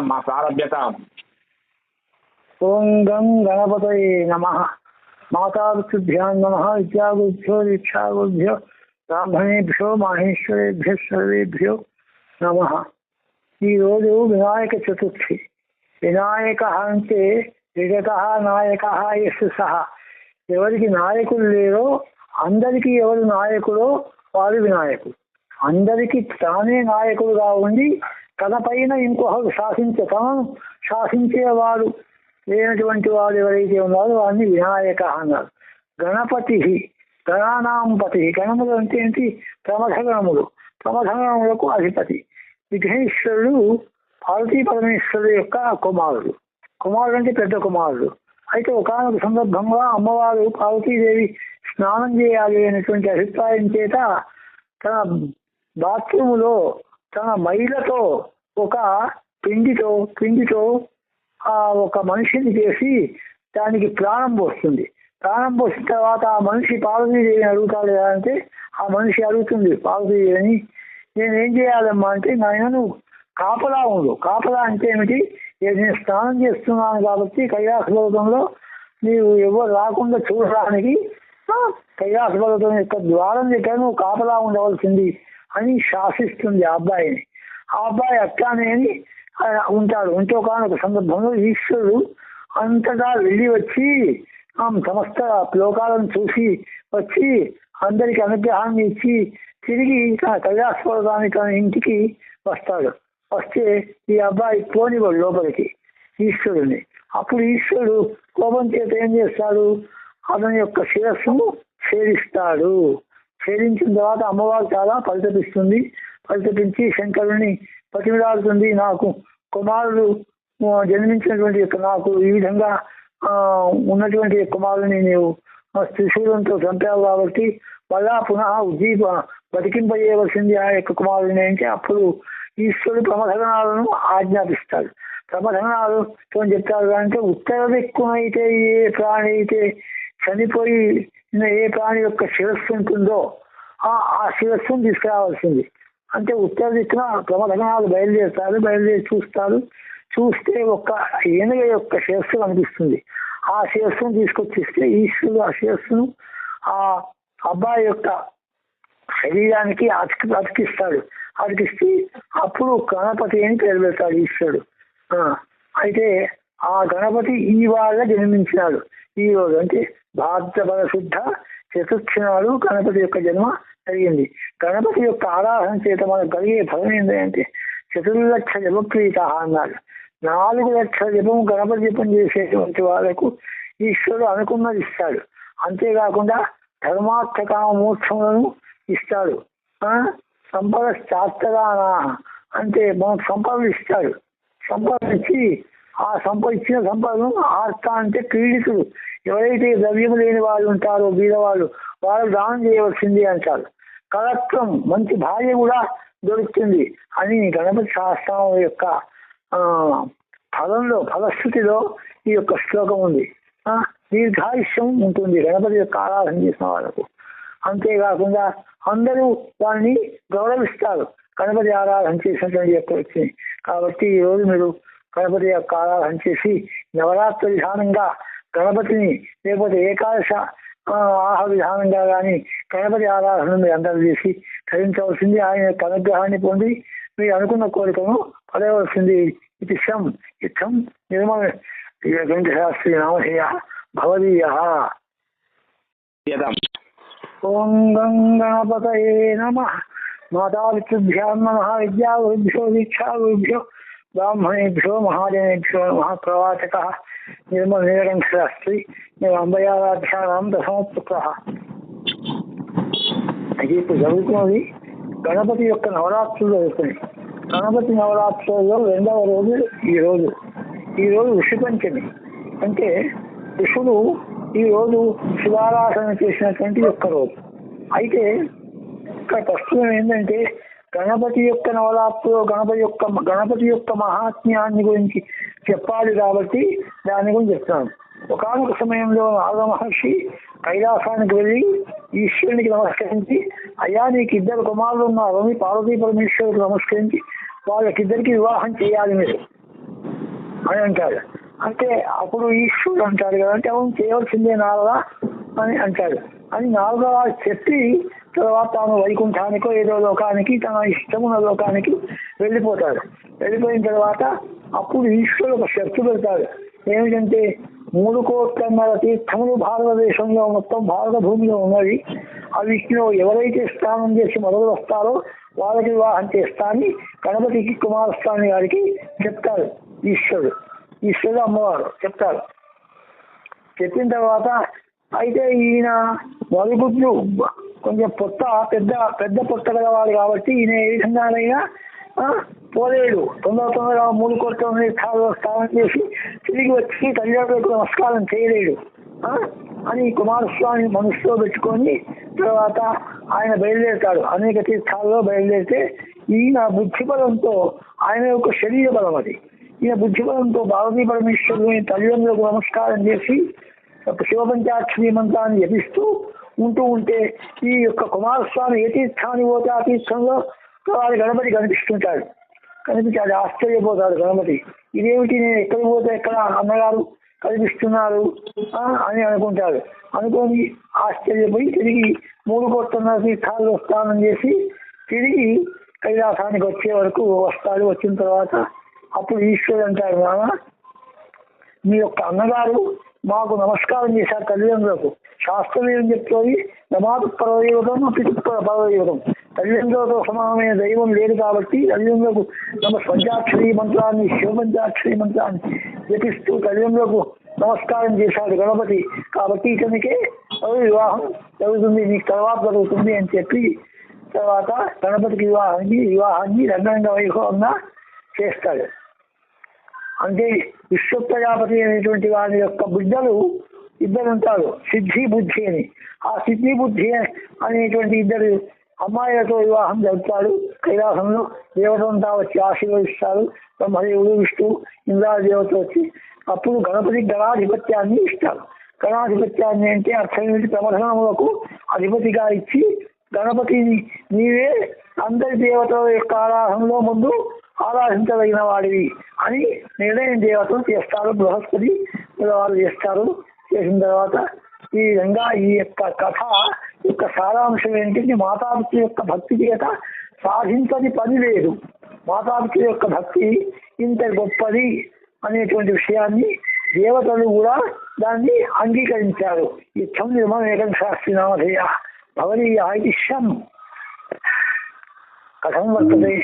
మా ప్రారభ్యత ఓం గం గణపతయే నమ. మాతాపితృభ్యాం నమ విద్యాగుభ్యో దీక్షాగుభ్యో బ్రాహ్మణేభ్యో మాహేశ్వరేభ్య సర్వేభ్యో నమ. ఈరోజు వినాయక చతుర్థి. వినాయక అంటే విగత నాయక ఎస్ సహ. ఎవరికి నాయకులు లేరో అందరికీ ఎవరు నాయకుడో వారు వినాయకుడు. అందరికీ తానే నాయకుడుగా ఉండి తన పైన ఇంకొకరు శాసించే తనను శాసించేవాడు లేనటువంటి వాడు ఎవరైతే ఉన్నారో వాడిని వినాయక అన్నారు. గణపతి గణానాంపతి గణములు అంటే ఏంటి? ప్రమథ గణములు. ప్రమథ గణములకు అధిపతి. విఘ్నేశ్వరుడు పార్వతీ పరమేశ్వరుడు యొక్క కుమారుడు. కుమారుడు అంటే పెద్ద కుమారుడు. అయితే ఒకనొక సందర్భంగా అమ్మవారు పార్వతీదేవి స్నానం చేయాలి అనేటువంటి అభిప్రాయం చేత తన బాత్రూములో తన మైలతో ఒక పిండితో పిండితో ఆ ఒక మనిషిని చేసి దానికి ప్రాణం పోస్తుంది. ప్రాణం పోసిన తర్వాత ఆ మనిషి పార్వతీదేవిని అడుగుతాడు అంటే ఆ మనిషి అడుగుతుంది పార్వతీదేవిని నేను ఏం చేయాలమ్మా? అంటే నాయన నువ్వు కాపలా ఉండు. కాపలా అంటే ఏమిటి? నేను స్నానం చేస్తున్నాను కాబట్టి కైలాస పర్వతంలో నీవు ఎవరు రాకుండా చూడడానికి కైలాస పర్వతం యొక్క ద్వారం దగ్గర నువ్వు కాపలా ఉండవలసింది. అని శాసిస్తుంది ఆ అబ్బాయిని. ఆ అబ్బాయి అట్లానే అని ఉంటాడు. ఉంటే కానొక సందర్భంలో ఈశ్వరుడు అంతటా వెళ్ళి వచ్చి ఆ, సమస్త లోకాలను చూసి వచ్చి అందరికి అనుగ్రహాన్ని ఇచ్చి తిరిగి తన కైలాస తన ఇంటికి వస్తాడు. వస్తే ఈ అబ్బాయి పోనివాడు లోపలికి ఈశ్వరుని అప్పుడు ఈశ్వరుడు కోపం చేత ఏం చేస్తాడు? అతని యొక్క శిరస్సును ఛేదిస్తాడు. ఛేదించిన తర్వాత అమ్మవారు చాలా పరితపిస్తుంది పరితపించి శంకరుని పతిమిలాడుతుంది నాకు కుమారుడు జన్మించినటువంటి నాకు ఈ విధంగా ఉన్నటువంటి కుమారుని నీవు త్రిశూలంతో చంపావు కాబట్టి మళ్ళా పునః ఉద్దీప బతికింపజేయవలసింది ఆ యొక్క కుమారుని అంటే అప్పుడు ఈశ్వరుడు ప్రమధనాలను ఆజ్ఞాపిస్తాడు. ప్రమధనాలు చెప్తారు అంటే ఉత్తర దిక్కునైతే ఏ ప్రాణి అయితే చనిపోయి ఏ ప్రాణి యొక్క శిరస్సు ఉంటుందో ఆ శిరస్సును తీసుకురావాల్సింది. అంటే ఉత్తర దిక్కున ప్రమదనాలు బయలుదేరుతారు బయలుదేరి చూస్తారు. చూస్తే ఒక ఏనుగ యొక్క శిరస్సు కనిపిస్తుంది. ఆ శిరస్సును తీసుకొచ్చిస్తే ఈశ్వరుడు ఆ శిరస్సును ఆ అబ్బాయి యొక్క శరీరానికి అతికి అతికిస్తాడు. అతికిస్తే అప్పుడు గణపతి అని పేరు పెడతాడు ఈశ్వరుడు. అయితే ఆ గణపతి ఈ వాళ్ళ జన్మించినాడు. ఈ రోజు అంటే భాద్రపద శుద్ధ చతుర్థి గణపతి యొక్క జన్మ జరిగింది. గణపతి యొక్క ఆరాధన చేత మనకు కలిగే ఫలం ఏంటంటే చతుర్లక్ష జపక్రీత అన్నాడు నాలుగు లక్షల జపం గణపతి జపం చేసేటువంటి వాళ్ళకు ఈశ్వరుడు అనుకున్నది ఇస్తాడు. అంతేకాకుండా ధర్మార్థ కామ ఇస్తాడు సంపద శాస్త్రదాన అంటే మనకు సంపదలు ఇస్తాడు. సంపద ఇచ్చి ఆ సంపద ఇచ్చిన ఆర్త అంటే పీడితులు ఎవరైతే ద్రవ్యం లేని వాళ్ళు ఉంటారో బీదవాళ్ళు వాళ్ళు దానం చేయవలసింది అంటారు. కలత్వం మంచి భార్య కూడా దొరుకుతుంది అని గణపతి శాస్త్రం యొక్క ఫలంలో ఫలస్థితిలో ఈ యొక్క శ్లోకం ఉంది. దీర్ఘాయుష్యం ఉంటుంది గణపతి యొక్క ఆరాధన చేసిన వాళ్ళకు. అంతేకాకుండా అందరూ దాన్ని గౌరవిస్తారు. గణపతి ఆరాధన చేసినటువంటి యొక్క వ్యక్తిని. కాబట్టి ఈ రోజు మీరు గణపతి యొక్క ఆరాధన చేసి నవరాత్రి విధానంగా గణపతిని లేకపోతే ఏకాదశ ఆహ విధానంగా కానీ గణపతి ఆరాధన మీరు అందరూ చేసి ధరించవలసింది ఆయన యొక్క అనుగ్రహాన్ని పొంది మీరు అనుకున్న కోరికను పడవలసింది ఇది శం ఇత్తం నిర్మల వెంకటశాస్త్రి నామధేయ భవదీయ. ఓం నమ. మాతాపితృభ్యాం నమ. విద్యాగురుభ్యో దీక్షాగురుభ్యో బ్రాహ్మణేభ్యో మహాజనేభ్యో మహాప్రవాచక నిర్మల అస్తి మేము అంబయాధ్యానం దశమపుత్ర అది ఇప్పుడు జరుగుతున్నది గణపతి యొక్క నవరాత్రులు జరుగుతుంది గణపతి నవరాత్రులలో రెండవ రోజు ఈ రోజు. ఈ రోజు ఋషి పంచమి. అంటే ఋషుడు ఈ రోజు శివారాధన చేసినటువంటి యొక్క రోజు. అయితే ఇక్కడ ప్రస్తుతం ఏంటంటే గణపతి యొక్క నవరాత్రులు గణపతి యొక్క గణపతి యొక్క మహాత్మ్యాన్ని గురించి చెప్పాలి కాబట్టి దాని గురించి చెప్తున్నాను. ఒకనొక సమయంలో నారద మహర్షి కైలాసానికి వెళ్ళి ఈశ్వరునికి నమస్కరించి అయ్యా నీకు ఇద్దరు కుమారులు ఉన్నారని పార్వతీ పరమేశ్వరుడు నమస్కరించి వాళ్ళకిద్దరికి వివాహం చేయాలి మీరు. అని అంటాడు. అంటే అప్పుడు ఈశ్వరుడు అంటాడు కదా అంటే అవును చేయవలసిందే నారదా అని అంటాడు. అని నారద చెప్పి తర్వాత తాను వైకుంఠానికో ఏదో లోకానికి తన ఇష్టమున్న లోకానికి వెళ్ళిపోతాడు. వెళ్ళిపోయిన తర్వాత అప్పుడు ఈశ్వరుడు ఒక శక్తి పెడతాడు. ఏమిటంటే మూడు కోట్లన్నర తీర్థములు భారతదేశంలో మొత్తం భారత భూమిలో ఉన్నవి అవిటిలో ఎవరైతే స్నానం చేసి మొదలు వస్తారో వాళ్ళకి వివాహం చేస్తానని గణపతికి కుమారస్వామి గారికి చెప్తాడు ఈశ్వరుడు. ఈశ్వరుడు అమ్మవారు చెప్తారు. చెప్పిన తర్వాత అయితే ఈయన వరుగుడ్లు కొంచెం పొట్ట పెద్ద పెద్ద పొట్ట గలవాడు కాబట్టి ఈయన ఏ విధంగానైనా పోలేడు. తొందర తొందరగా మూడు కోట్ల స్థాయిలో స్నానం చేసి తిరిగి వచ్చి తల్లిదండ్రులకు నమస్కారం చేయలేడు. అని కుమారస్వామి మనసులో పెట్టుకొని తర్వాత ఆయన బయలుదేరుతాడు. అనేక తీర్థాల్లో బయలుదేరితే ఈయన బుద్ధి బలంతో ఆయన యొక్క శరీర బలం అది. ఈయన బుద్ధి బలంతో భారతీ పరమేశ్వరుని తల్లిదండ్రులకు నమస్కారం చేసి శివపంచాక్షరి మంత్రాన్ని జపిస్తూ ఉంటూ ఉంటే ఈ యొక్క కుమారస్వామి ఏ తీర్థాన్ని పోతే ఆ తీర్థంలో వారి గణపతి కనిపిస్తుంటాడు. కనిపించాడు ఆశ్చర్యపోతాడు గణపతి. ఇదేమిటి నేను ఎక్కడ పోతే ఎక్కడ అన్నగారు కనిపిస్తున్నారు? అని అనుకుంటాడు. అనుకొని ఆశ్చర్యపోయి తిరిగి మూడు కోట్ల తీర్థాలు స్నానం చేసి తిరిగి కైలాసానికి వచ్చే వరకు వస్తాడు. వచ్చిన తర్వాత అప్పుడు ఈశ్వరుడు అంటాడు నాన్న మీ యొక్క అన్నగారు మాకు నమస్కారం చేశారు తల్లిదండ్రులకు. శాస్త్రం ఏం చెప్తుంది. నమాతు పరవయోగం పితృ పరవయోగం తల్లిదండ్రులతో సమానమైన దైవం లేదు కాబట్టి తల్లిదండ్రులకు నమ పంచాక్షరి మంత్రాన్ని శివ పంచాక్షరి మంత్రాన్ని జపిస్తూ తల్లిదండ్రులకు నమస్కారం చేశాడు గణపతి. కాబట్టి ఇతనికే వివాహం జరుగుతుంది. నీకు తర్వాత జరుగుతుంది అని చెప్పి తర్వాత గణపతికి వివాహాన్ని వివాహాన్ని రంగరంగ వైభవంగా చేస్తాడు. అంటే విశ్వ ప్రజాపతి అనేటువంటి వారి యొక్క బిడ్డలు ఇద్దరు ఉంటారు సిద్ధి బుద్ధి అని. ఆ సిద్ధి బుద్ధి అనేటువంటి ఇద్దరు అమ్మాయిలతో వివాహం జరుపుతాడు కైలాసంలో దేవతంతా వచ్చి ఆశీర్వదిస్తారు. బ్రహ్మదేవుడు విష్ణువు ఇంద్రాదేవత వచ్చి అప్పుడు గణపతి గణాధిపత్యాన్ని ఇస్తారు. గణాధిపత్యాన్ని అంటే అర్థం ఏంటి? ప్రమథనములకు అధిపతిగా ఇచ్చి గణపతిని నీవే అందరి దేవతల యొక్క ఆరాధనలో ముందు ఆరాధించదగిన వాడివి అని నిర్ణయం దేవతలు చేస్తారు. బృహస్పతి వారు చేస్తారు. చేసిన తర్వాత ఈ విధంగా ఈ యొక్క కథ యొక్క సారాంశం ఏంటి? మాతాపిత యొక్క భక్తి చేత సాధించని పని లేదు. మాతాపిత యొక్క భక్తి ఇంత గొప్పది అనేటువంటి విషయాన్ని దేవతలు కూడా దాన్ని అంగీకరించారు. ఇచ్చం నిర్మం ఏకం శాస్త్రి నామధేయ భవని ఆయుష్యం కథం వస్తుంది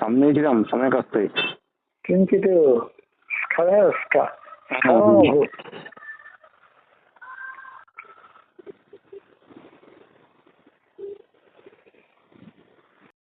సమీచితం సమ్యక్ అస్తి